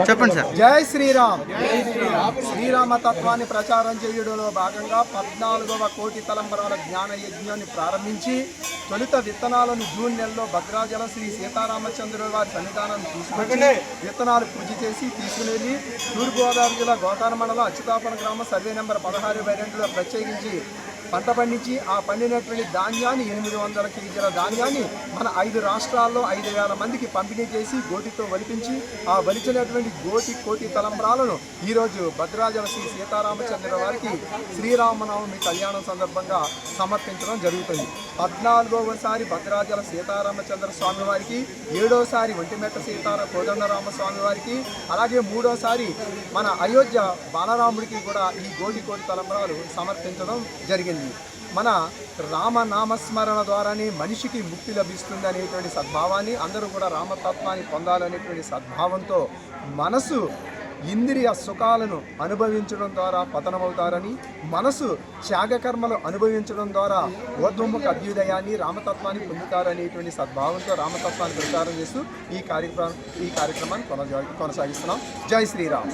చెప్పండి. సార్. జై శ్రీరామ్. శ్రీరామ తత్వాన్ని ప్రచారం చేయడంలో భాగంగా పద్నాలుగవ కోటి తలంబరాల జ్ఞాన యజ్ఞాన్ని ప్రారంభించి తొలుత విత్తనాలను జూన్ నెలలో భద్రాచల శ్రీ సీతారామచంద్రుల వారి సన్నిధానాన్ని తీసుకొచ్చి విత్తనాలు పూజ చేసి తీసుకుని వెళ్ళి తూర్పుగోదావరి జిల్లా గోకార మండలం అచ్యుతాపురం గ్రామ సర్వే నెంబర్ పదహారు ఇరవై రెండులో ప్రత్యేకించి పంట పండించి ఆ పండినటువంటి ధాన్యాన్ని ఎనిమిది వందల కేజీల ధాన్యాన్ని మన ఐదు రాష్ట్రాల్లో ఐదు వేల మందికి పంపిణీ చేసి గోటితో వలిపించి ఆ వలిచినటువంటి ఉన్నటువంటి కోటి తలంబ్రాలను ఈరోజు భద్రాచల శ్రీ సీతారామచంద్ర వారికి శ్రీరామనవమి కళ్యాణం సందర్భంగా సమర్పించడం జరుగుతుంది. పద్నాలుగవసారి భద్రాజల సీతారామచంద్ర స్వామి వారికి ఏడోసారి ఒంటిమెట్ట సీతార కోదండరామ స్వామి వారికి అలాగే మూడోసారి మన అయోధ్య బాలరాముడికి కూడా ఈ గోటి కోటి తలంబ్రాలు సమర్పించడం జరిగింది. మన రామ నామస్మరణ ద్వారానే మనిషికి ముక్తి లభిస్తుంది అనేటువంటి సద్భావాన్ని అందరూ కూడా రామతత్వాన్ని పొందాలనేటువంటి సద్భావంతో మనసు ఇంద్రియ సుఖాలను అనుభవించడం ద్వారా పతనమవుతారని మనసు త్యాగకర్మలు అనుభవించడం ద్వారా ఓర్ధముఖ అభ్యుదయాన్ని రామతత్వాన్ని పొందుతారనేటువంటి సద్భావంతో రామతత్వాన్ని ప్రచారం చేస్తూ ఈ కార్యక్రమం ఈ కార్యక్రమాన్ని కొనసా కొనసాగిస్తున్నాం. జై శ్రీరామ్.